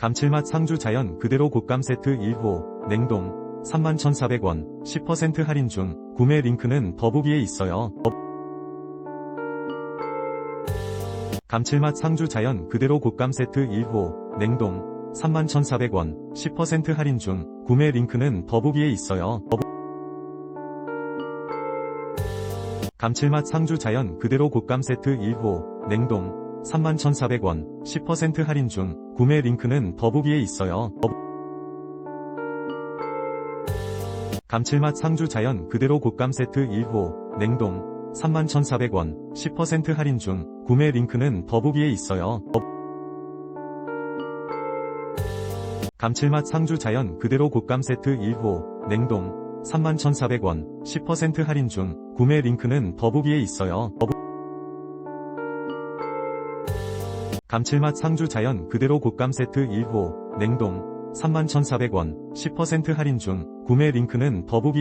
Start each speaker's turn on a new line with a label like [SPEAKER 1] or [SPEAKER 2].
[SPEAKER 1] 감칠맛 상주 자연 그대로 곶감 세트 1호 냉동 31,400원 10% 할인 중 구매 링크는 더보기에 있어요. 감칠맛 상주 자연 그대로 곶감 세트 1호 냉동 31,400원 10% 할인 중 구매 링크는 더보기에 있어요. 감칠맛 상주 자연 그대로 곶감 세트 1호 냉동 31,400원 10% 할인 중 구매 링크는 더보기에 있어요. 감칠맛 상주 자연 그대로 곶감 세트 1호 냉동 31,400원 10% 할인 중 구매 링크는 더보기에 있어요. 감칠맛 상주 자연 그대로 곶감 세트 1호 냉동 31,400원 10% 할인 중 구매 링크는 더보기에 있어요. 감칠맛 상주 자연 그대로 곶감 세트 1호 냉동 31,400원 10% 할인 중 구매 링크는 더보기에